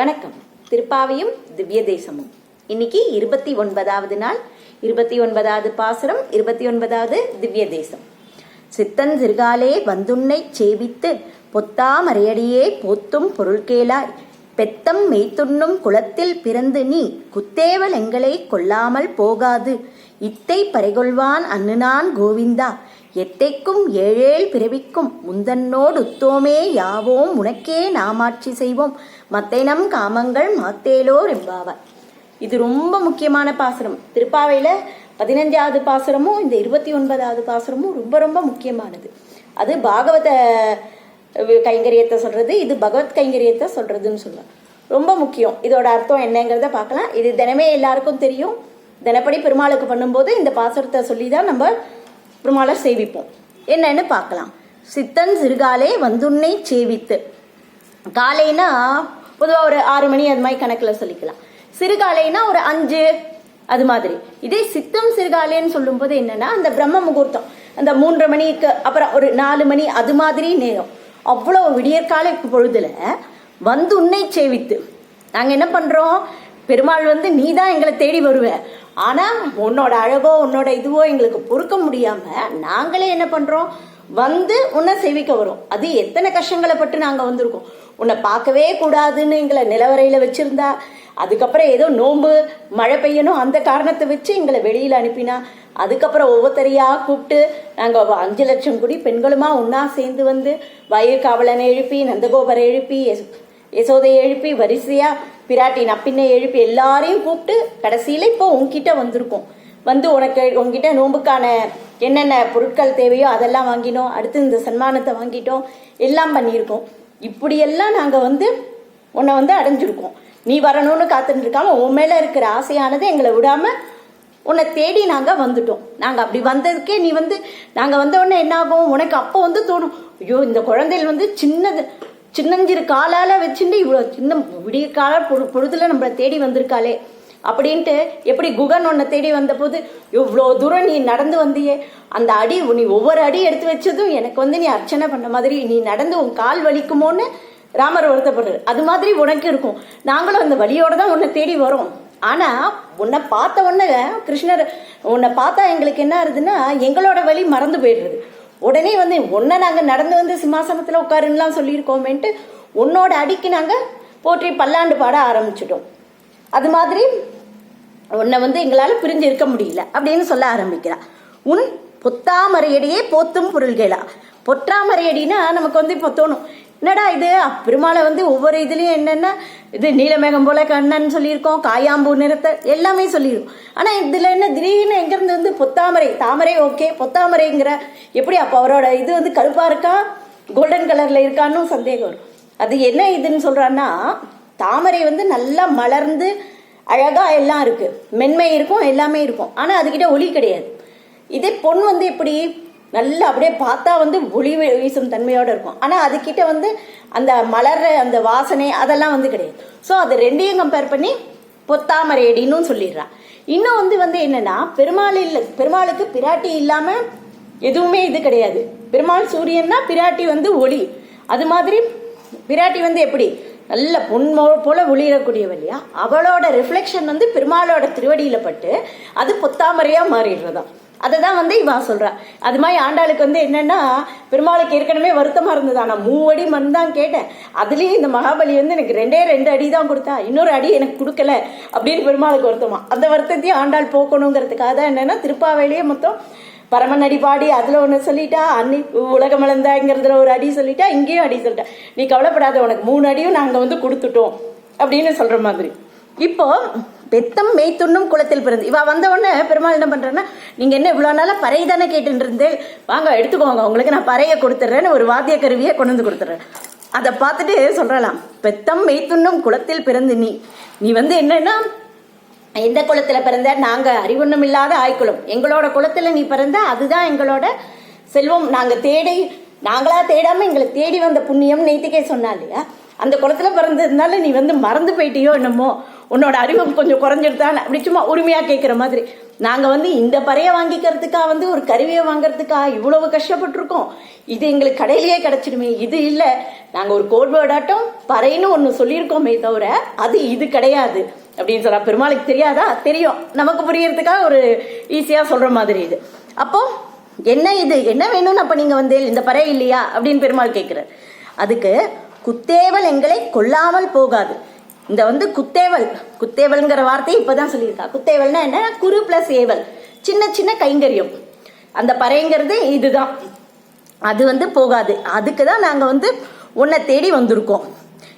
வணக்கம். திருப்பாவையும் திவ்ய தேசமும் இன்னைக்கு இருபத்தி ஒன்பதாவது நாள். இருபத்தி ஒன்பதாவது பாசுரம் இருபத்தி ஒன்பதாவது திவ்ய தேசம் சித்தன் சிறுகாலே வந்துன்னை சேவித்து பொத்தாமறையடியே போத்தும் பொருள்கேளாய். பெத்தம் மெய்த்துண்ணும் குளத்தில் பிறந்து நீ குத்தேவல் எங்களை கொல்லாமல் போகாது. இத்தை பறைகொள்வான் அன்னுனான் கோவிந்தா. எத்தைக்கும் ஏழேல் பிறவிக்கும் முந்தன்னோடு உத்தோமே யாவோம் உனக்கே நாமாட்சி செய்வோம். மத்தைனம் காமங்கள் மாத்தேலோர் என்பாவார் இது ரொம்ப முக்கியமான பாசுரம். திருப்பாவையில பதினஞ்சாவது பாசுரமும் இந்த இருபத்தி ஒன்பதாவது பாசுரமும் ரொம்ப ரொம்ப முக்கியமானது. அது பாகவத கைங்கரியத்தை சொல்றது இது பகவத் கைங்கரியத்தை சொல்றதுன்னு சொல்லுவேன் ரொம்ப முக்கியம். இதோட அர்த்தம் என்னங்கிறத பார்க்கலாம். இது தினமே எல்லாருக்கும் தெரியும். தினப்படி பெருமாளுக்கு பண்ணும்போது இந்த பாசுரத்தை சொல்லி தான் நம்ம பெருமாளை சேவிப்போம். என்னன்னு பார்க்கலாம். சித்தன் சிறுகாலே வந்துன்னை சேவித்து. காலைனா பொதுவாக ஒரு ஆறு மணி அது மாதிரி கணக்கில் சொல்லிக்கலாம். சிறுகாலைனா ஒரு அஞ்சு அது மாதிரி. இதே சித்தம் சிறுகாலேன்னு சொல்லும்போது என்னன்னா அந்த பிரம்ம முகூர்த்தம். அந்த மூன்றரை மணிக்கு அப்புறம் ஒரு நாலு மணி அது மாதிரி நேரம். அவ்வளோ விடியற்காலை பொழுதுல வந்து உன்னை சேவித்து. நாங்கள் என்ன பண்ணுறோம் பெருமாள் வந்து நீ தான் எங்களை தேடி வருவ. ஆனால் உன்னோட அழகோ உன்னோட இதுவோ எங்களுக்கு பொறுக்க முடியாமல் நாங்களே என்ன பண்ணுறோம் வந்து உன்னை சேவிக்க வரும். அது எத்தனை கஷ்டங்களை பட்டு நாங்கள் வந்திருக்கோம். உன்னை பார்க்கவே கூடாதுன்னு எங்களை நிலவரையில் வச்சிருந்தா. அதுக்கப்புறம் ஏதோ நோன்பு மழை பெய்யணும் அந்த காரணத்தை வச்சு எங்களை வெளியில் அனுப்பினா. அதுக்கப்புறம் ஒவ்வொருத்தரையாக கூப்பிட்டு நாங்கள் அஞ்சு லட்சம் குடி பெண்களுமா ஒன்றா சேர்ந்து வந்து வயிறு காவலனை எழுப்பி நந்தகோபரை எழுப்பி யசோதை யசோதையை எழுப்பி வரிசையா பிராட்டி நப்பின்னை எழுப்பி எல்லாரையும் கூப்பிட்டு கடைசியில இப்போ உன்கிட்ட வந்திருக்கோம். வந்து உனக்கு உங்ககிட்ட நோம்புக்கான என்னென்ன பொருட்கள் தேவையோ அதெல்லாம் வாங்கினோம். அடுத்து இந்த சன்மானத்தை வாங்கிட்டோம். எல்லாம் பண்ணியிருக்கோம். இப்படியெல்லாம் நாங்கள் வந்து உன்னை வந்து அடைஞ்சிருக்கோம். நீ வரணும்னு காத்துட்டு இருக்காம உன் மேல இருக்கிற ஆசையானது எங்களை விடாம உன்னை தேடி நாங்கள் வந்துட்டோம். நாங்கள் அப்படி வந்ததுக்கே நீ வந்து நாங்கள் வந்த உடனே என்ன ஆகும் உனக்கு அப்போ வந்து தோணும். ஐயோ இந்த குழந்தைகள் வந்து சின்னது. சின்னஞ்சிறு காலால வச்சுட்டு இவ்வளோ சின்ன விடிய கால பொழு பொழுதுல நம்மளை தேடி வந்திருக்காளே அப்படின்ட்டு எப்படி குகன் உன்னை தேடி வந்தபோது இவ்வளோ தூரம் நீ நடந்து வந்தியே அந்த அடி நீ ஒவ்வொரு அடி எடுத்து வச்சதும் எனக்கு வந்து நீ அர்ச்சனை பண்ண மாதிரி நீ நடந்து உன் கால் வலிக்குமோன்னு ராமர் வருத்தப்படுறாரு. அது மாதிரி உனக்கு இருக்கும். நாங்களும் அந்த வழியோட தான் உன்னை தேடி வரோம். ஆனா உன்னை பார்த்த உடனே கிருஷ்ணர் உன்னை பார்த்தா எங்களுக்கு என்ன ஆகுதுன்னா எங்களோட வழி மறந்து போயிடுறது. உடனே வந்து ஒன்றை நாங்கள் நடந்து வந்து சிம்மாசனத்தில் உட்காருன்னெலாம் சொல்லியிருக்கோமேன்ட்டு உன்னோட அடிக்கு நாங்கள் போற்றி பல்லாண்டு பாட ஆரம்பிச்சிட்டோம். அது மாதிரி உன்னை வந்து எங்களால் பிரிஞ்சு இருக்க முடியல அப்படின்னு சொல்ல ஆரம்பிக்கிறா. உன் பொத்தாமரையடியே போத்தும் பொருள்களா? பொற்றாமரையடினா நமக்கு வந்து இப்போ தோணும். என்னடா இது? பெருமாளை வந்து ஒவ்வொரு இதுலேயும் என்னென்ன? இது நீலமேகம் போல கண்ணன் சொல்லியிருக்கோம் காயாம்பூ நிறத்தை எல்லாமே சொல்லியிருக்கோம். ஆனால் இதில் என்ன திடீர் பொத்தாமரை தாமரை ஓகே பொத்தாமரைங்கிற எப்படி அப்போ அவரோட இது வந்து கருப்பாக இருக்கா? கோல்டன் கலரில் இருக்கான்னு சந்தேகம் வரும். அது என்ன இதுன்னு சொல்கிறான்னா தாமரை வந்து நல்லா மலர்ந்து அழகாக எல்லாம் இருக்குது மென்மை இருக்கும் எல்லாமே இருக்கும். ஆனால் அதுக்கிட்ட ஒளி கிடையாது. இதே பொன் வந்து எப்படி? நல்லா அப்படியே பார்த்தா வந்து ஒளி வீசும் தன்மையோடு இருக்கும். ஆனால் அதுக்கிட்ட வந்து அந்த மலர்ற அந்த வாசனை அதெல்லாம் வந்து கிடையாது. ஸோ அது ரெண்டையும் கம்பேர் பண்ணி பொத்தாமரை அடின்னு இன்னும் வந்து வந்து என்னன்னா பெருமாள் இல்ல பெருமாளுக்கு பிராட்டி இல்லாம எதுவுமே இது கிடையாது. பெருமாள் சூரியன்னா பிராட்டி வந்து ஒளி. அது மாதிரி பிராட்டி வந்து எப்படி? நல்ல பொன்மோ போல ஒளிரக்கூடியவ இல்லையா? அவளோட ரிஃப்ளெக்ஷன் வந்து பெருமாளோட திருவடியில பட்டு அது பொத்தாமரையா மாறிடுறதா அதை தான் வந்து இவா சொல்றா. அது மாதிரி ஆண்டாளுக்கு வந்து என்னன்னா பெருமாளுக்கு ஏற்கனவே வருத்தமா இருந்தது. ஆனால் மூவடி மண் தான் கேட்டேன். அதுலயும் இந்த மகாபலி வந்து எனக்கு ரெண்டே ரெண்டு அடி தான் கொடுத்தா இன்னொரு அடி எனக்கு கொடுக்கல அப்படின்னு பெருமாளுக்கு வருத்தமா. அந்த வருத்தத்தையும் ஆண்டாள் போக்கணுங்கிறதுக்காக தான் என்னன்னா திருப்பாவையிலேயே மொத்தம் பரமன் அடி பாடி அதுல ஒண்ணு சொல்லிட்டா அன்னி உலகம் இழந்தாங்கிறதுல ஒரு அடி சொல்லிட்டா இங்கேயும் அடி சொல்லிட்டா. நீ கவலைப்படாத உனக்கு மூணு அடியும் நாங்க வந்து கொடுத்துட்டோம் அப்படின்னு சொல்ற மாதிரி. இப்போ பெத்தம் மெய்த்துண்ணும் குளத்தில் பிறந்து. இவள் வந்த உடனே பெருமாள் என்ன பண்றேன்னா நீங்க என்ன இவ்வளோ நாளா பறை தானே கேட்டுட்டு இருந்தேன் வாங்க எடுத்துக்கோங்க. உங்களுக்கு நான் பறையை கொடுத்துட்றேன்னு ஒரு வாத்திய கருவியை கொண்டு வந்து கொடுத்துட்றேன் அதை பார்த்துட்டு சொல்றலாம் பெத்தம் மெய்த்துண்ணும் குளத்தில் பிறந்து நீ. நீ வந்து என்னன்னா எந்த குளத்தில் பிறந்த? நாங்க அறிவுண்ணும் இல்லாத ஆய்க்குளம். எங்களோட குலத்துல நீ பிறந்த அதுதான் எங்களோட செல்வம். நாங்க தேடி நாங்களா தேடாம எங்களை தேடி வந்த புண்ணியம் நெய்த்திக்கே சொன்னா இல்லையா? அந்த குளத்தில் பிறந்ததுனால நீ வந்து மறந்து போயிட்டியோ என்னமோ? உன்னோட அறிவு கொஞ்சம் குறைஞ்சிருதான் அப்படி சும்மா உரிமையாக கேட்குற மாதிரி. நாங்கள் வந்து இந்த பறையை வாங்கிக்கிறதுக்கா வந்து ஒரு கருவியை வாங்குறதுக்கா இவ்வளவு கஷ்டப்பட்டிருக்கோம். இது எங்களுக்கு கடையிலேயே கிடச்சிடுமே. இது இல்லை. நாங்கள் ஒரு கோட் வேர்டாட்டம் பறைன்னு ஒன்று சொல்லியிருக்கோமே தவிர அது இது கிடையாது. அப்படின்னு சொல்றா பெருமாளுக்கு தெரியாதா? தெரியும். நமக்கு புரியறதுக்காக ஒரு ஈஸியாக சொல்கிற மாதிரி இது. அப்போ என்ன இது? என்ன வேணும்னு அப்போ நீங்கள் வந்து இந்த பறை இல்லையா? அப்படின்னு பெருமாள் கேட்குறாரு அதுக்கு குத்தேவல் எங்களை கொல்லாமல் போகாது. இந்த வந்து குத்தேவல். குத்தேவல்ங்கிற வார்த்தையை இப்போதான் சொல்லியிருக்கா. குத்தேவல்னா என்ன? குரு பிளஸ் ஏவல். சின்ன சின்ன கைங்கரியம். அந்த பறைங்கிறது இதுதான். அது வந்து போகாது. அதுக்கு தான் நாங்கள் வந்து உன்னை தேடி வந்திருக்கோம்.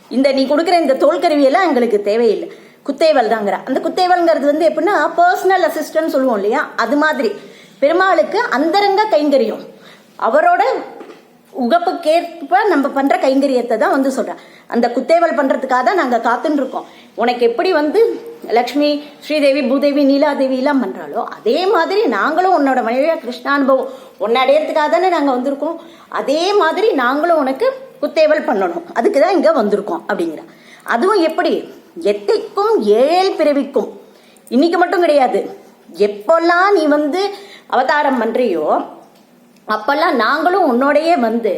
இந்த நீ கொடுக்குற இந்த தோல்கருவியெல்லாம் எங்களுக்கு தேவையில்லை. குத்தேவல் தாங்கிற அந்த குத்தேவல்ங்கிறது வந்து எப்படின்னா பர்சனல் அசிஸ்டன்ட் சொல்லுவோம் இல்லையா? அது மாதிரி. பெருமாளுக்கு அந்தரங்க கைங்கரியம். அவரோட உகப்புக்கேற்ப நம்ம பண்ற கைங்கரியத்தை தான் வந்து சொல்றேன். அந்த குத்தேவல் பண்றதுக்காக தான் நாங்க காத்துன்னு இருக்கோம் உனக்கு எப்படி வந்து லக்ஷ்மி ஸ்ரீதேவி பூதேவி நீலாதேவி எல்லாம் பண்றாளோ அதே மாதிரி நாங்களும் உன்னோட மனைவியா கிருஷ்ணானுபவம் உன்னை அடையறதுக்காக தானே நாங்க வந்திருக்கோம். அதே மாதிரி நாங்களும் உனக்கு குத்தேவல் பண்ணணும். அதுக்கு தான் இங்க வந்திருக்கோம் அப்படிங்கிற. அதுவும் எப்படி? எத்தைக்கும் ஏழ் பிறவிக்கும். இன்னைக்கு மட்டும் கிடையாது. எப்பெல்லாம் நீ வந்து அவதாரம் பண்றியோ அப்பெல்லாம் நாங்களும் உன்னோடையே வந்து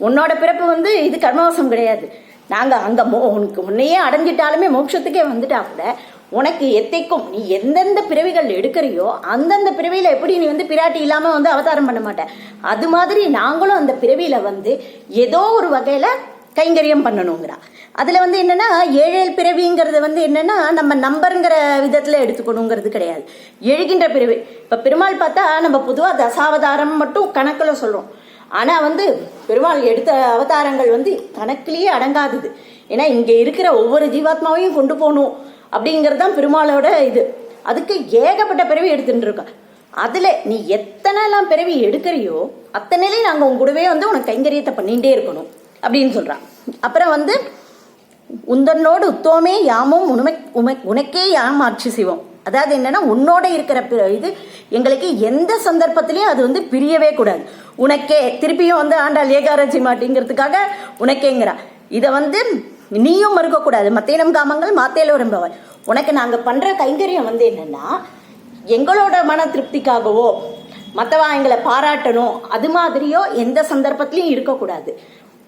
உன்னோட பிறப்பு வந்து இது கர்மவாசம் கிடையாது. நாங்கள் அங்கே மோ- உனக்கு உன்னையே அடைஞ்சிட்டாலுமே மோட்சத்துக்கே வந்துட்டா கூட உனக்கு எத்தைக்கும் நீ எந்தெந்த பிறவிகள் எடுக்கிறியோ அந்தந்த பிறவியில எப்படி நீ வந்து பிராட்டி இல்லாம வந்து அவதாரம் பண்ண மாட்ட. அது மாதிரி நாங்களும் அந்த பிறவியில வந்து ஏதோ ஒரு வகையில கைங்கரியம் பண்ணணுங்கிறா. அதில் வந்து என்னென்னா ஏழேல் பிறவிங்கிறது வந்து என்னென்னா நம்ம நம்பருங்கிற விதத்தில் எடுத்துக்கணுங்கிறது கிடையாது. எழுகின்ற பிறவி. இப்போ பெருமாள் பார்த்தா நம்ம பொதுவாக தசாவதாரம் மட்டும் கணக்கில் சொல்கிறோம் ஆனால் வந்து பெருமாள் எடுத்த அவதாரங்கள் வந்து கணக்கிலேயே அடங்காதது. ஏன்னா இங்கே இருக்கிற ஒவ்வொரு ஜீவாத்மாவையும் கொண்டு போகணும் அப்படிங்கிறது தான் பெருமாளோட இது. அதுக்கு ஏகப்பட்ட பிறவி எடுத்துட்டு இருக்கோம் அதில் நீ எத்தனைலாம் பிறவி எடுக்கிறியோ அத்தனையிலையும் நாங்கள் உங்க கூடவே வந்து உனக்கு கைங்கரியத்தை பண்ணிகிட்டே இருக்கணும். அப்படின்னு சொல்கிறான் அப்புறம் வந்து உந்தனோடு உத்தோமே யாமும் உண்மை உமை உனக்கே யாம் ஆட்சி செய்வோம். அதாவது என்னன்னா உன்னோட இருக்கிற இது எங்களுக்கு எந்த சந்தர்ப்பத்திலையும் அது வந்து பிரியவே கூடாது. உனக்கே திருப்பியும் வந்து ஆண்டாள் ஏகாரஜி மாட்டிங்கிறதுக்காக உனக்கேங்கிறா. இதை வந்து நீயும் மறுக்கக்கூடாது மத்தேனம் காமங்கள் மாத்தேலோ ரொம்பவர் உனக்கு நாங்கள் பண்ற கைங்கரியம் வந்து என்னன்னா எங்களோட மன திருப்திக்காகவோ மற்றவா எங்களை பாராட்டணும் அது மாதிரியோ எந்த சந்தர்ப்பத்திலையும் இருக்கக்கூடாது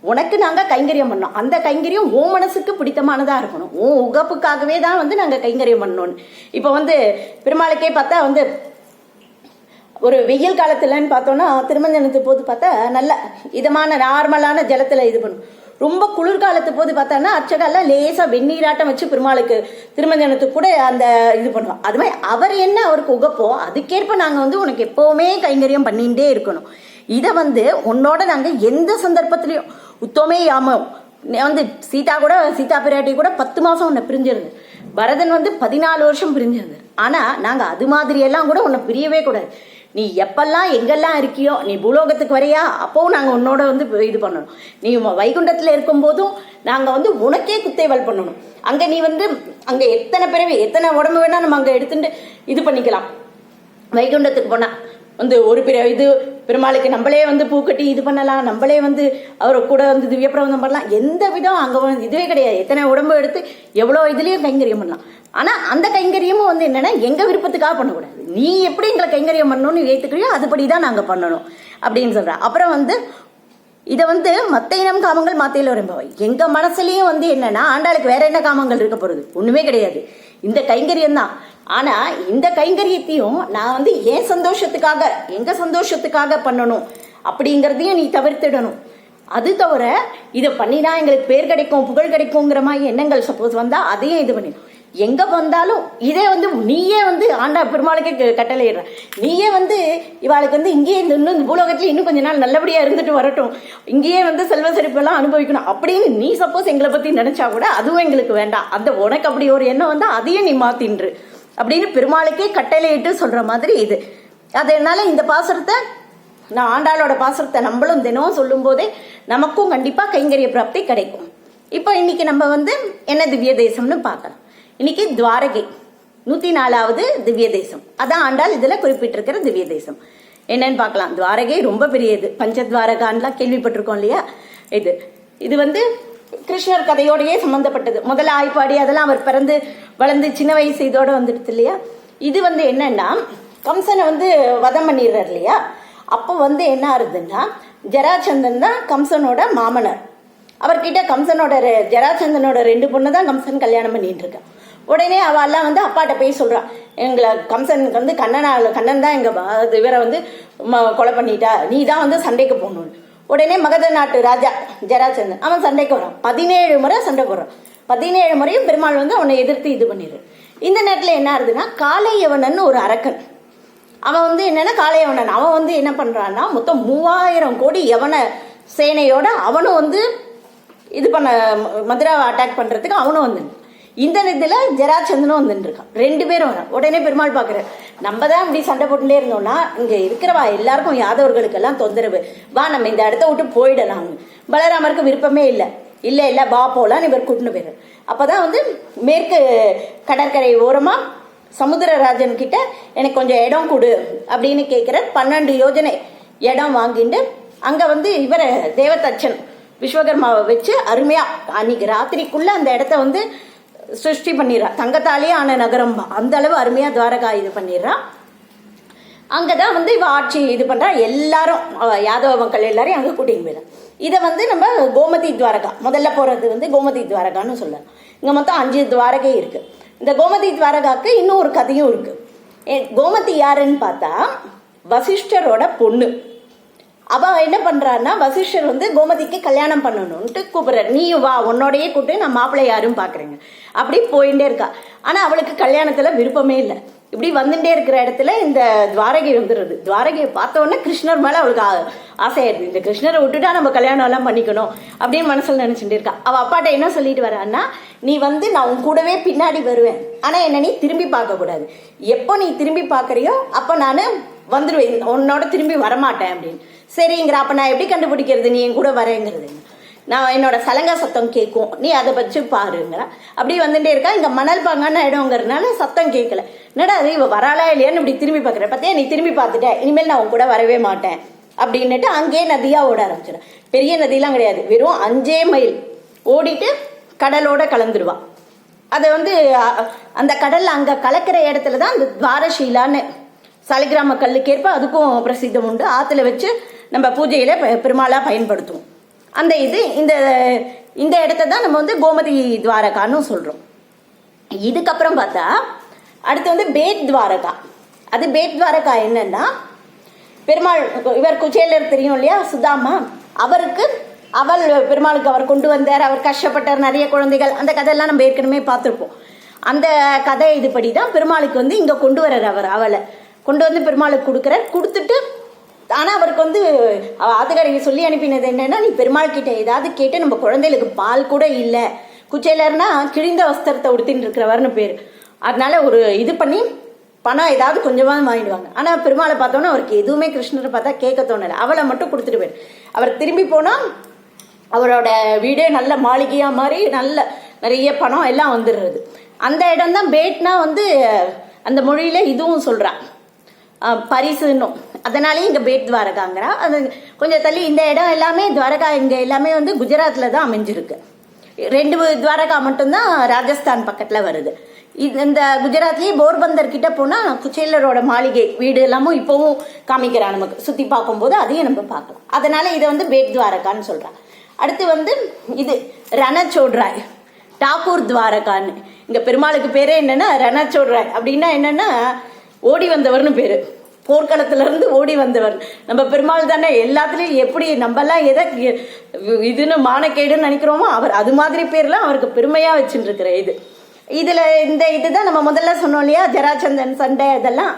உனக்கு நாங்க கைங்கரியம் பண்ணோம். அந்த கைங்கரியம் ஓ மனசுக்கு பிடித்தமானதா இருக்கணும். உன் உகப்புக்காகவே தான் வந்து நாங்க கைங்கரியம் பண்ணோன்னு இப்போ வந்து பெருமாளுக்கே பார்த்தா வந்து ஒரு வெயில் காலத்துலன்னு பார்த்தோம்னா திருமஞ்சனத்து போது பார்த்தா நல்ல இதமான நார்மலான ஜலத்துல இது பண்ணும். ரொம்ப குளிர்காலத்து போது பார்த்தோன்னா அர்ச்சகால லேசா வெந்நீராட்டம் வச்சு பெருமாளுக்கு திருமஞ்சனத்துக்கு கூட அந்த இது பண்ணுவோம் அது மாதிரி அவர் என்ன அவருக்கு உகப்போ அதுக்கேற்ப நாங்க வந்து உனக்கு எப்பவுமே கைங்கரியம் பண்ணிட்டே இருக்கணும். இதை வந்து உன்னோட நாங்கள் எந்த சந்தர்ப்பத்திலையும் உத்தமே யாமம் வந்து சீதா கூட சீதா பிராட்டி கூட பத்து மாசம் உன்னை பிரிஞ்சிருந்து பரதன் வந்து பதினாலு வருஷம் பிரிஞ்சிருந்தார் ஆனா நாங்க அது மாதிரி எல்லாம் கூட உன்னை பிரியவே கூடாது. நீ எப்பெல்லாம் எங்கெல்லாம் இருக்கியோ நீ பூலோகத்துக்கு வரையா அப்பவும் நாங்க உன்னோட வந்து இது பண்ணணும். நீ வைகுண்டத்துல இருக்கும் போதும் நாங்க வந்து உனக்கே குத்தேவல் பண்ணணும். அங்க நீ வந்து அங்க எத்தனை பிறவி எத்தனை உடம்பு வேணா நம்ம அங்க எடுத்துட்டு இது பண்ணிக்கலாம். வைகுண்டத்துக்கு போனா. வந்து ஒரு பிற இது பெருமாளுக்கு நம்மளே வந்து பூக்கட்டி இது பண்ணலாம் நம்மளே வந்து அவரை கூட வந்து திவ்ய பிரபந்தம் பண்ணலாம். எந்த விதம் அங்க வந்து இதுவே கிடையாது. எத்தனை உடம்பு எடுத்து எவ்வளவு இதுலயும் கைங்கரியம் பண்ணலாம். ஆனா அந்த கைங்கரியமும் வந்து என்னன்னா எங்க விருப்பத்துக்காக பண்ணக்கூடாது. நீ எப்படி எங்களை கைங்கரியம் பண்ணணும்னு ஏத்துக்கிறியோ அதுபடிதான் நாங்க பண்ணணும் அப்படின்னு சொல்ற. அப்புறம் வந்து இதை வந்து மத்த இனம் காமங்கள் மாத்தையில் வரும்பவை எங்க மனசுலயும் வந்து என்னன்னா ஆண்டாளுக்கு வேற என்ன காமங்கள் இருக்க போறது? ஒண்ணுமே கிடையாது. இந்த கைங்கரியம் தான். ஆனா இந்த கைங்கரியத்தையும் நான் வந்து ஏன் சந்தோஷத்துக்காக எங்க சந்தோஷத்துக்காக பண்ணணும்? அப்படிங்கறதையும் நீ தவிர்த்திடணும். அது தவிர இதை பண்ணினா எங்களுக்கு பேர் கிடைக்கும் புகழ் கிடைக்குங்கிற மாதிரி எண்ணங்கள் சப்போஸ் வந்தா அதையும் இது பண்ணிடும் எங்க வந்தாலும் இதே வந்து நீயே வந்து ஆண்டா பெருமாளுக்கே க- கட்டளையிடுற. நீயே வந்து இவாளுக்கு வந்து இங்கேயே இந்த இன்னும் இந்த பூலோகத்துல இன்னும் கொஞ்ச நாள் நல்லபடியா இருந்துட்டு வரட்டும். இங்கேயே வந்து செல்வ செழிப்பெல்லாம் அனுபவிக்கணும். அப்படின்னு நீ சப்போஸ் எங்களை பத்தி நினைச்சா கூட அதுவும் எங்களுக்கு வேண்டாம். அந்த உனக்கு அப்படி ஒரு எண்ணம் வந்தா அதையும் நீ மாத்தின்று அப்படின்னு பெருமாளுக்கே கட்டளையிட்டு சொல்ற மாதிரி இது. அதனால இந்த பாசுரத்தை நான் ஆண்டாளோட பாசுரத்தை நம்மளும் தினம் சொல்லும் போதே நமக்கும் கண்டிப்பா கைங்கரிய பிராப்தி கிடைக்கும். இப்போ இன்னைக்கு நம்ம வந்து என்ன திவ்ய தேசம்னு பார்க்கலாம். இன்னைக்கு துவாரகை நூத்தி நாலாவது திவ்ய தேசம் அதான் ஆண்டால் இதுல குறிப்பிட்டிருக்கிற திவ்ய தேசம் என்னன்னு பார்க்கலாம். துவாரகை ரொம்ப பெரியது. பஞ்சத்வாரகான்லாம் கேள்விப்பட்டிருக்கோம் இல்லையா? இது. இது வந்து கிருஷ்ணர் கதையோடயே சம்பந்தப்பட்டது. முதல்ல ஆய்ப்பாடி அதெல்லாம் அவர் பிறந்து வளர்ந்து சின்ன வயசு இதோட வந்துடுது இல்லையா? இது வந்து என்னன்னா கம்சனை வந்து வதம் பண்ணிடுறார் இல்லையா? அப்போ வந்து என்ன ஆகுதுன்னா ஜராச்சந்தன் தான் கம்சனோட மாமனர். அவர்கிட்ட கம்சனோட ரெ- ஜராச்சந்தனோட ரெண்டு பொண்ணு தான் கம்சன் கல்யாணம் பண்ணிட்டு இருக்கான். உடனே அவெல்லாம் வந்து அப்பாட்ட போய் சொல்கிறான் எங்களை கம்சனுக்கு வந்து கண்ணனால கண்ணன் தான் எங்கள் இவரை வந்து ம- கொலை பண்ணிட்டா. நீ தான் வந்து சண்டைக்கு போகணும் உடனே மகத நாட்டு ராஜா ஜராச்சந்தன் அவன் சண்டைக்கு வரான். பதினேழு முறை சண்டை போடுறான். பதினேழு முறையும் பெருமாள் வந்து அவனை எதிர்த்து இது பண்ணிடு இந்த நேரத்தில் என்ன ஆகுதுன்னா காளையவனன் ஒரு அரக்கன். அவன் வந்து என்னன்னா காளையவனன். அவன் வந்து என்ன பண்றான்னா மொத்தம் மூவாயிரம் கோடி எவன சேனையோட அவனும் வந்து இது பண்ண மதுராவை அட்டாக் பண்றதுக்கு அவனும் வந்து இந்த இதில் ஜெராச்சந்தனும் வந்துட்டு ரெண்டு பேரும் வரான் உடனே பெருமாள் பாக்குற நம்ம தான் இப்படி சண்டை போட்டுட்டே இருந்தோம்னா இங்க இருக்கிறவா எல்லாருக்கும் யாதவர்களுக்கெல்லாம் தொந்தரவு. வா நம்ம இந்த இடத்த விட்டு போயிடலாம். பலராமருக்கு விருப்பமே இல்லை. இல்ல இல்ல வா போலாம் இவர் கூட்டின்னு போயிரு அப்பதான் வந்து மேற்கு கடற்கரை ஓரமா சமுத்திரராஜன் கிட்ட எனக்கு கொஞ்சம் இடம் கொடு அப்படின்னு கேட்கிற பன்னெண்டு யோஜனை இடம் வாங்கிட்டு அங்க வந்து இவர தேவதச்சன் விஸ்வகர்மாவை வச்சு அருமையா அன்னைக்கு ராத்திரிக்குள்ள அந்த இடத்த வந்து சிருஷ்டி பண்ணிடுறா தங்கத்தாலே ஆன நகரம். அந்த அளவு அருமையாக துவாரகா இது பண்ணிடுறா அங்கதான் வந்து இவ ஆட்சி இது பண்ணுறா எல்லாரும் யாதவ மக்கள் எல்லாரையும் அங்கே கூட்டிகிட்டு போயிடலாம் இதை வந்து நம்ம கோமதி துவாரகா முதல்ல போகிறது வந்து கோமதி துவாரகான்னு சொல்லலாம். இங்கே மொத்தம் அஞ்சு துவாரகை இருக்குது இந்த கோமதி துவாரகாக்கு இன்னும் ஒரு கதையும் இருக்குது ஏ, கோமதி யாருன்னு பார்த்தா வசிஷ்டரோட பொண்ணு. அவள் என்ன பண்ணுறான்னா வசிஷ்டர் வந்து கோமதிக்கு கல்யாணம் பண்ணணும்ன்ட்டு கூப்பிட்றாரு. நீயும் வா உன்னோடயே கூப்பிட்டு நான் மாப்பிள்ளை யாரும் பார்க்குறேங்க. அப்படி போயிட்டே இருக்கா. ஆனால் அவளுக்கு கல்யாணத்தில் விருப்பமே இல்லை. இப்படி வந்துட்டே இருக்கிற இடத்துல இந்த துவாரகை வந்துடுது. துவாரகையை பார்த்தோன்னே கிருஷ்ணர் மேலே அவளுக்கு ஆசையாயிருது இந்த கிருஷ்ணரை விட்டுட்டா நம்ம கல்யாணம் எல்லாம் பண்ணிக்கணும் அப்படின்னு மனசில் நினச்சிட்டு இருக்கா. அவள் அப்பாட்ட என்ன சொல்லிட்டு வரான்னா நீ வந்து நான் உன் கூடவே பின்னாடி வருவேன். ஆனால் என்ன நீ திரும்பி பார்க்கக்கூடாது எப்போ நீ திரும்பி பார்க்குறியோ அப்போ நான் வந்துடுவேன். உன்னோட திரும்பி வரமாட்டேன் அப்படின்னு. சரிங்கிற அப்போ நான் எப்படி கண்டுபிடிக்கிறது? நீ என் கூட வரேங்கிறது. நான் என்னோட சலங்கா சத்தம் கேட்கும். நீ அதை வச்சு பாருங்கிற. அப்படி வந்துட்டே இருக்கா. இங்கே மணல் பாங்கான இடங்கிறதுனால சத்தம் கேட்கல. என்னடா அது இவ வராளா இல்லையான்னு இப்படி திரும்பி பார்க்குறேன் பார்த்தியா நீ திரும்பி பார்த்துட்டேன் இனிமேல் நான் உன் கூட வரவே மாட்டேன். அப்படின்னுட்டு அங்கேயே நதியா ஓட ஆரம்பிச்சிடும். பெரிய நதியெல்லாம் கிடையாது. வெறும் அஞ்சே மைல். ஓடிட்டு கடலோட கலந்துருவான் அதை வந்து அந்த கடல்ல அங்க கலக்கிற இடத்துல தான் அந்த துவாரசீலான்னு சாலிகிராம கல்லுக்கேற்ப அதுக்கும் பிரசித்தம் உண்டு. ஆத்துல வச்சு நம்ம பூஜையில் பெருமாளாக பயன்படுத்துவோம். அந்த இது இந்த இந்த இடத்த தான் நம்ம வந்து கோமதி துவாரகான்னு சொல்கிறோம் இதுக்கப்புறம் பார்த்தா அடுத்து வந்து பேட் துவாரகா. அது பேட் துவாரகா என்னன்னா பெருமாள் இவர் குச்சேலர் தெரியும் இல்லையா சுதாமா? அவருக்கு அவள் பெருமாளுக்கு அவர் கொண்டு வந்தார் அவர் கஷ்டப்பட்டார் நிறைய குழந்தைகள் அந்த கதையெல்லாம் நம்ம ஏற்கனவே பார்த்துருப்போம். அந்த கதை இதுபடி தான் பெருமாளுக்கு வந்து இங்கே கொண்டு வர்றார் அவர் அவளை. கொண்டு வந்து பெருமாளுக்கு கொடுக்குறார். கொடுத்துட்டு ஆனால் அவருக்கு வந்து ஆத்துக்காரங்க சொல்லி அனுப்பினது என்னன்னா நீ பெருமாள் கிட்ட ஏதாவது கேட்டு நம்ம குழந்தைகளுக்கு பால் கூட இல்லை. குச்சேலர்னா கிழிந்த வஸ்திரத்தை உடுத்தின்னு இருக்கிறவர்னு பேர். அதனால ஒரு இது பண்ணி பணம் ஏதாவது கொஞ்சமாக வாங்கிடுவாங்க ஆனால் பெருமாளை பார்த்தோன்னா அவருக்கு எதுவுமே கிருஷ்ணரை பார்த்தா கேட்க தோணல. அவளை மட்டும் கொடுத்துட்டு போயிரு. அவர் திரும்பி போனால் அவரோட வீடே நல்ல மாளிகையாக மாதிரி நல்ல நிறைய பணம் எல்லாம் வந்துடுறது. அந்த இடம் தான் பேட்னா வந்து அந்த மொழியில் இதுவும் சொல்கிறான் பரிசுன்னும். அதனாலேயே இங்கே பேட் துவாரகாங்கிறா. அது கொஞ்சம் தள்ளி இந்த இடம் எல்லாமே துவாரகா இங்கே எல்லாமே வந்து குஜராத்தில் தான் அமைஞ்சிருக்கு. ரெண்டு துவாரகா மட்டும்தான் ராஜஸ்தான் பக்கத்தில் வருது. இது- இந்த குஜராத்லேயே போர்பந்தர் கிட்ட போனால் குச்சேலரோட மாளிகை வீடு எல்லாமும் இப்போவும் காமிக்கிறான் நமக்கு. சுற்றி பார்க்கும்போது அதையும் நம்ம பார்க்கலாம். அதனால இதை வந்து பேட் துவாரகான்னு சொல்கிறான் அடுத்து வந்து இது ரணச்சோட்ராய் டாக்கூர் துவாரகான்னு. இங்கே பெருமாளுக்கு பேரே என்னென்னா ரணச்சோட்ராய். அப்படின்னா என்னென்னா ஓடி வந்தவர்னு பேரு. போர்க்களத்திலிருந்து ஓடி வந்தவர். நம்ம பெருமாள் தானே எல்லாத்துலயும் எப்படி நம்ம எல்லாம் எதை இதுன்னு மானக்கேடுன்னு நினைக்கிறோமோ அவர் அது மாதிரி பேர்லாம் அவருக்கு பெருமையா வச்சுட்டு இருக்கிற இது. இதுல இந்த இதுதான் நம்ம முதல்ல சொன்னோம் இல்லையா ஜராச்சந்தன் சண்டை இதெல்லாம்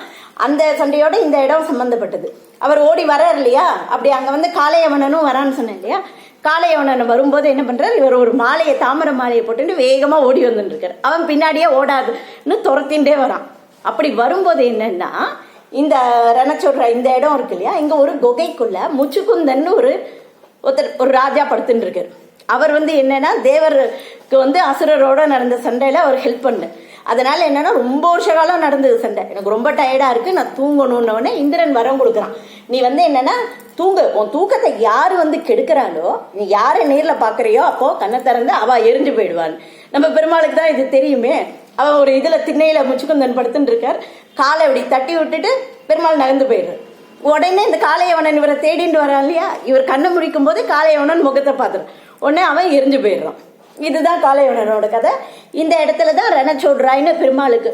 அந்த சண்டையோட இந்த இடம் சம்பந்தப்பட்டது. அவர் ஓடி வரார் இல்லையா அப்படி அங்க வந்து காளையவனனும் வரான்னு சொன்னேன் இல்லையா. காளையவனன் வரும்போது என்ன பண்றாரு இவர் ஒரு மாலையை தாமரை மாலையை போட்டுட்டு வேகமா ஓடி வந்துட்டு இருக்காரு அவன் பின்னாடியே ஓடாதுன்னு துரத்தின்றே வரான். அப்படி வரும்போது என்னன்னா இந்த ரணச்சோட்ரா இந்த இடம் இருக்கு இல்லையா இங்க ஒரு குகைக்குள்ள முச்சுக்குந்தன்னு ஒரு ஒருத்தர் ஒரு ராஜா படுத்துட்டு இருக்காரு. அவர் வந்து என்னன்னா தேவருக்கு வந்து அசுரரோட நடந்த சண்டையில அவர் ஹெல்ப் பண்ணு. அதனால என்னன்னா ரொம்ப வருஷ காலம் நடந்தது சண்டை. எனக்கு ரொம்ப டயர்டா இருக்கு நான் தூங்கணும்னு இந்திரன் வரம் கொடுக்குறான். நீ வந்து என்னன்னா தூங்க. உன் தூக்கத்தை யாரு வந்து கெடுக்கிறாளோ நீ யாரை நேர்ல பாக்குறியோ அப்போ கண்ணை திறந்து அவ எரிஞ்சு போயிடுவாள். நம்ம பெருமாளுக்கு தான் இது தெரியுமே. அவன் ஒரு இதுல திண்ணையில முச்சுக்குந்தன் படுத்துட்டு இருக்கார் காலை இப்படி தட்டி விட்டுட்டு பெருமாள் நகர்ந்து போயிடுறாரு. உடனே இந்த காளையவனன் இவரை தேடிட்டு வரான் இல்லையா? இவர் கண்ணை முடிக்கும் போது காளையவனன் முகத்தை பார்த்துறான். உடனே அவன் எரிஞ்சு போயிடுறான். இதுதான் காளையவனனோட கதை. இந்த இடத்துல தான் ரணச்சோடுறாயின்னு பெருமாளுக்கு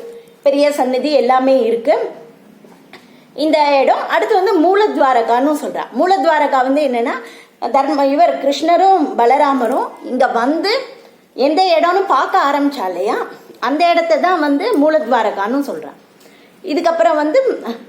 பெரிய சந்நிதி எல்லாமே இருக்கு. இந்த இடம் அடுத்து வந்து மூலத்வாரகான்னு சொல்றா மூலத்வாரகா வந்து என்னன்னா தர்ம இவர் கிருஷ்ணரும் பலராமரும் இங்க வந்து எந்த இடம்னு பார்க்க ஆரம்பிச்சா இல்லையா? அந்த இடத்த தான் வந்து மூலத்வாரகான்னு சொல்றான் இதுக்கப்புறம் வந்து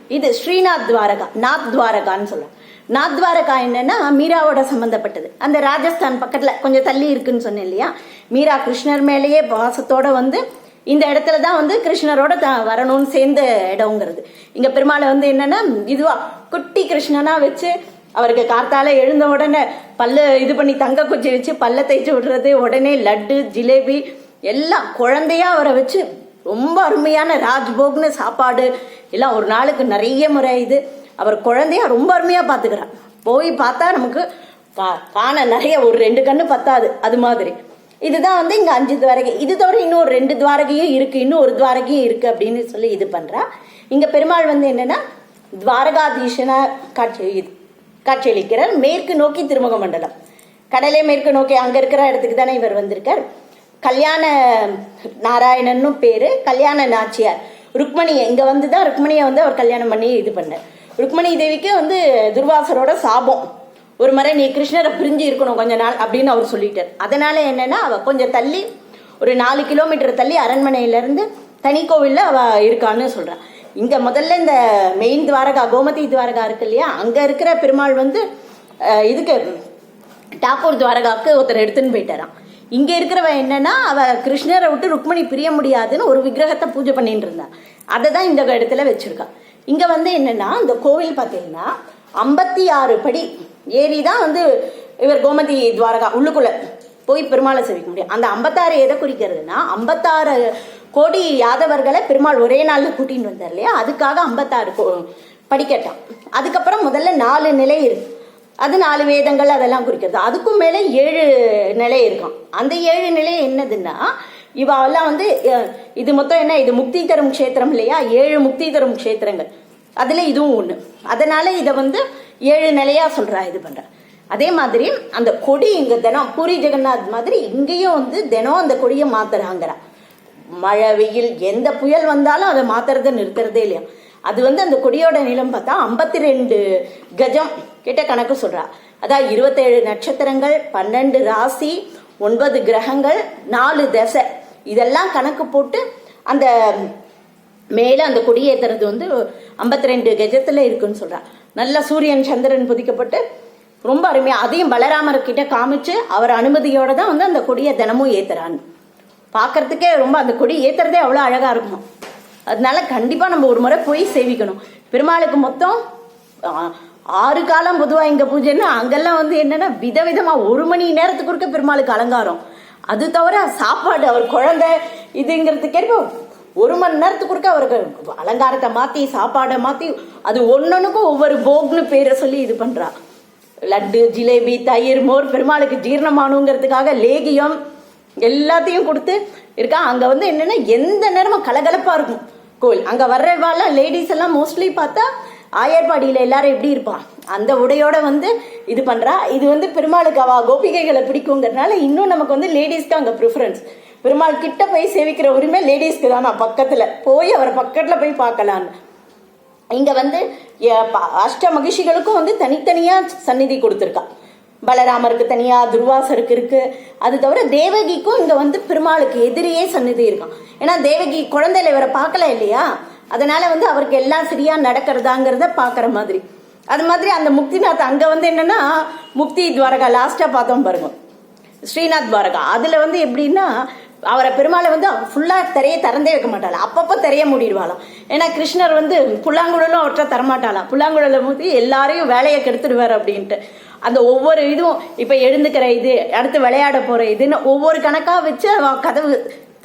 இது ஸ்ரீநாத் துவாரகா நாத் துவாரகான்னு சொல்றான் நாத் துவாரகா என்னன்னா மீராவோட சம்பந்தப்பட்டது. அந்த ராஜஸ்தான் பக்கத்துல கொஞ்சம் தள்ளி இருக்குன்னு சொன்னேன் இல்லையா? மீரா கிருஷ்ணர் மேலேயே பாசத்தோட வந்து இந்த இடத்துல தான் வந்து கிருஷ்ணரோட த- வரணும்னு சேர்ந்த இடங்கிறது இங்க பெருமாளை வந்து என்னன்னா இதுவா குட்டி கிருஷ்ணனா வச்சு அவருக்கு கார்த்தால எழுந்த உடனே பல்ல இது பண்ணி தங்க குச்சி வச்சு பல்ல தேய்ச்சி விடுறது உடனே லட்டு ஜிலேபி எல்லாம் குழந்தையா அவரை வச்சு ரொம்ப அருமையான ராஜ்போக்னு சாப்பாடு. எல்லாம் ஒரு நாளுக்கு நிறைய முறை இது. அவர் குழந்தையா ரொம்ப அருமையா பாத்துக்கிறார். போய் பார்த்தா நமக்கு கா- காண நிறைய ஒரு ரெண்டு கண்ணு பத்தாது. அது மாதிரி. இதுதான் வந்து இங்க அஞ்சு துவாரகை. இது தவிர இன்னும் ஒரு ரெண்டு துவாரகையும் இருக்கு. இன்னும் ஒரு துவாரகையும் இருக்கு அப்படின்னு சொல்லி இது பண்றா. இங்க பெருமாள் வந்து என்னன்னா துவாரகாதீஷனா காட்சி இது காட்சியளிக்கிறார். மேற்கு நோக்கி திருமுக மண்டலம் கடலை மேற்கு நோக்கி அங்க இருக்கிற இடத்துக்கு தானே இவர் வந்திருக்கார். கல்யாண நாராயணன்னு பேரு கல்யாண நாச்சியார். ருக்மணியை இங்க வந்து தான் ருக்மணியை வந்து அவர் கல்யாணம் பண்ணி இது பண்ணார். ருக்மணி தேவிக்கு வந்து துர்வாசரோட சாபம். ஒரு முறை நீ கிருஷ்ணரை பிரிஞ்சு இருக்கணும் கொஞ்ச நாள் அப்படின்னு அவர் சொல்லிட்டார். அதனால என்னன்னா அவ கொஞ்சம் தள்ளி ஒரு நாலு கிலோமீட்டர் தள்ளி அரண்மனையிலேருந்து தனி கோவில்ல அவ இருக்கான்னு சொல்றான். இங்க முதல்ல இந்த மெயின் துவாரகா கோமதி துவாரகா இருக்கு இல்லையா? அங்க இருக்கிற பெருமாள் வந்து இதுக்கு டாக்கூர் துவாரகாவுக்கு ஒருத்தர் எடுத்துன்னு போயிட்டாரான் இங்க இருக்கிறவ என்னன்னா அவ கிருஷ்ணரை விட்டு ருக்மணி பிரிய முடியாதுன்னு ஒரு விக்கிரகத்தை பூஜை பண்ணிட்டு இருந்தா. அதை தான் இந்த இடத்துல வச்சிருக்கா. இங்க வந்து என்னன்னா இந்த கோவில் பார்த்தீங்கன்னா ஐம்பத்தி ஆறு படி ஏறி தான் வந்து இவர் கோமதி துவாரகா உள்ளுக்குள்ள போய் பெருமாளை சேவிக்க முடியும். அந்த ஐம்பத்தாறு எதை குறிக்கிறதுனா ஐம்பத்தாறு கோடி யாதவர்களை பெருமாள் ஒரே நாள்ல கூட்டின்னு வந்தார் இல்லையா? அதுக்காக ஐம்பத்தாறு கோ- படிக்கட்டான் அதுக்கப்புறம் முதல்ல நாலு நிலை இருக்கு. அது நாலு வேதங்கள் அதெல்லாம் குறிக்கிறது. அதுக்கும் மேலே ஏழு நிலை இருக்கும். அந்த ஏழு நிலை என்னதுன்னா இவெல்லாம் வந்து இது மொத்தம் என்ன? இது முக்தி தரும் க்ஷேத்திரம் இல்லையா? ஏழு முக்தி தரும் க்ஷேத்திரங்கள். அதுல இதுவும் ஒண்ணு. அதனால இதை வந்து ஏழு நிலையா சொல்றா இது பண்ற. அதே மாதிரி அந்த கொடி இங்க தினம் பூரி ஜெகநாத் மாதிரி இங்கேயும் வந்து தினம் அந்த கொடியை மாத்துறாங்கிறா. மழை வெயில் எந்த புயல் வந்தாலும் அதை மாத்துறதை நிறுத்துறதே இல்லையா? அது வந்து அந்த கொடியோட நிலம் பார்த்தா ஐம்பத்தி ரெண்டு கஜம் கிட்ட கணக்கு சொல்றா. அதான் இருபத்தேழு நட்சத்திரங்கள் பன்னெண்டு ராசி ஒன்பது கிரகங்கள் நாலு தசை. இதெல்லாம் கணக்கு போட்டு அந்த மேல அந்த கொடியேத்துறது வந்து ஐம்பத்தி ரெண்டு கெஜத்தில் இருக்குன்னு சொல்றா. நல்ல சூரியன் சந்திரன் புதிக்கப்பட்டு ரொம்ப அருமையா அதையும் பலராமர் கிட்ட காமிச்சு அவர் அனுமதியோட தான் வந்து அந்த கொடியை தினமும் ஏத்துறான்னு. பார்க்கறதுக்கே ரொம்ப அந்த கொடி ஏத்துறதே அவ்வளோ அழகா இருக்கும். அதனால கண்டிப்பா நம்ம ஒரு முறை போய் சேவிக்கணும். பெருமாளுக்கு மொத்தம் ஆறு காலம் பொதுவாக எங்கள் பூஜைன்னா அங்கெல்லாம் வந்து என்னென்னா விதவிதமாக ஒரு மணி நேரத்துக்கு ஒருக்க பெருமாளுக்கு அலங்காரம். அது தவிர சாப்பாடு அவர் குழந்தை இதுங்கிறதுக்கேற்ப ஒரு மணி நேரத்துக்கு இருக்க அவருக்கு அலங்காரத்தை மாற்றி சாப்பாடை மாற்றி அது ஒன்றுக்கும் ஒவ்வொரு போக்னு பேரை சொல்லி இது பண்ணுறா லட்டு ஜிலேபி தயிர் மோர் பெருமாளுக்கு ஜீரணமானுங்கிறதுக்காக லேகியம் எல்லாத்தையும் கொடுத்து இருக்கா. அங்கே வந்து என்னென்னா எந்த நேரமும் கலகலப்பாக இருக்கும். கோயில். அங்கே வர்றவாலாம் லேடிஸ் எல்லாம் மோஸ்ட்லி பார்த்தா ஆயர்பாடியில் எல்லாரும் எப்படி இருப்பான்? அந்த உடையோட வந்து இது பண்ணுறா இது வந்து பெருமாளுக்கு அவ கோபிகைகளை பிடிக்குங்கிறதுனால இன்னும் நமக்கு வந்து லேடிஸ்க்கு அங்கே ப்ரிஃபரன்ஸ் பெருமாள் கிட்ட போய் சேவிக்கிற உரிமை லேடிஸ்க்கு தான்? நான் பக்கத்தில். போய் அவர் பக்கத்தில் போய் பார்க்கலான்னு. இங்கே வந்து ப- அஷ்ட மகிஷிகளுக்கும் வந்து தனித்தனியாக சந்நிதி கொடுத்துருக்கா. பலராமருக்கு தனியா துர்வாசருக்கு இருக்கு. அது தவிர தேவகிக்கும் இங்க வந்து பெருமாளுக்கு எதிரியே சந்நிதி இருக்கான். ஏன்னா தேவகி குழந்தையில இவரை பார்க்கல இல்லையா? அதனால வந்து அவருக்கு எல்லாம் சரியா நடக்கிறதாங்கிறத பாக்குற மாதிரி. அது மாதிரி அந்த முக்திநாத் அங்க வந்து என்னன்னா முக்தி துவாரகா லாஸ்டா பார்த்தோம் பாருங்க. ஸ்ரீநாத் துவாரகா. அதுல வந்து எப்படின்னா அவரை பெருமாளை வந்து ஃபுல்லா திரைய திறந்தே வைக்க மாட்டாளா. அப்பப்போ திரைய மூடிடுவாளாம். ஏன்னா கிருஷ்ணர் வந்து புல்லாங்குழலும் அவர்கிட்ட தரமாட்டாளாம். புல்லாங்குழலை ஊற்றி எல்லாரையும் வேலையை கெடுத்துடுவார் அப்படின்ட்டு. அந்த ஒவ்வொரு இதுவும் இப்ப எழுந்துக்கிற இது அடுத்து விளையாட போற இதுன்னு ஒவ்வொரு கணக்கா வச்சு கதவு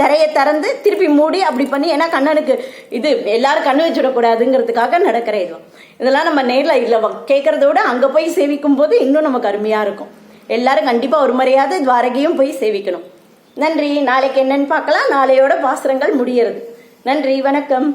திரையை திறந்து திருப்பி மூடி அப்படி பண்ணி ஏன்னா கண்ணனுக்கு இது எல்லாரும் கண்ணு வச்சுடக்கூடாதுங்கிறதுக்காக நடக்கிற இதுவும் இதெல்லாம் நம்ம நேரில் இல்லை கேட்கறத விட அங்கே போய் சேவிக்கும் போது இன்னும் நமக்கு அருமையாக இருக்கும். எல்லாரும் கண்டிப்பாக ஒரு முறையாவது துவாரகையும் போய் சேவிக்கணும். நன்றி. நாளைக்கு என்னன்னு பார்க்கலாம். நாளையோட பாசுரங்கள் முடியறது. நன்றி. வணக்கம்.